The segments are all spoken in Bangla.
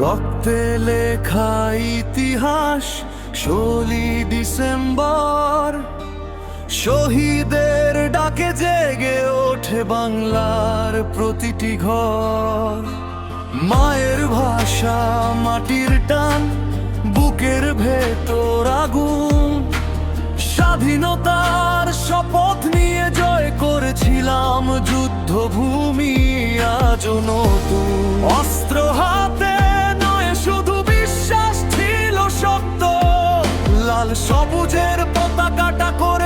রক্তে লেখা ইতিহাস, ষোলি ডিসেম্বর। শহীদের ডাকে জেগে ওঠে বাংলার প্রতিটি ঘর। মায়ের ভাষা, মাটির টান, বুকের ভেতর আগুন। স্বাধীনতার শপথ নিয়ে জয় করেছিলাম যুদ্ধভূমি আজ নতুন। অস্ত্র পাকাটা করে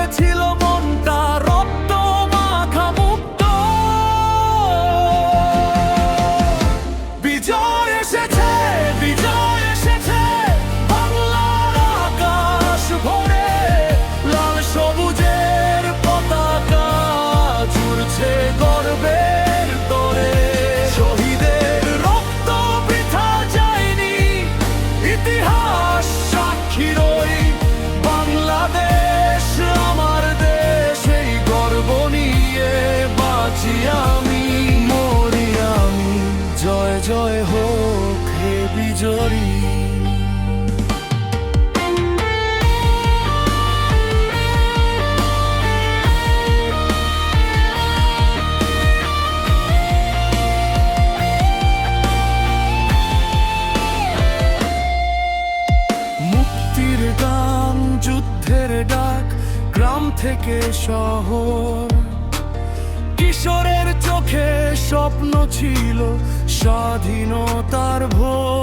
জয় হোক হে বিজয়ী। যুদ্ধের ডাক গ্রাম থেকে শহর। কিশোরের চোখে স্বপ্ন ছিল স্বাধীনতার ভোগ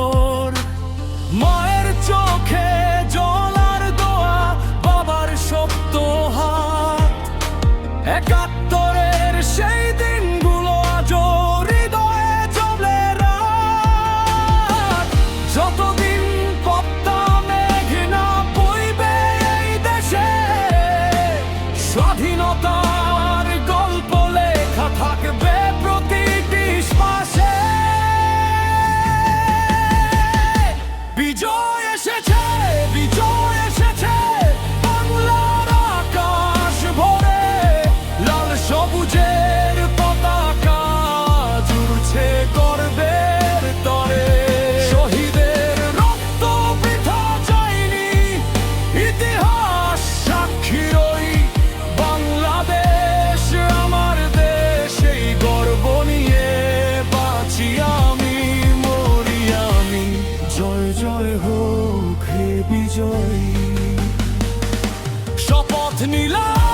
Martin love.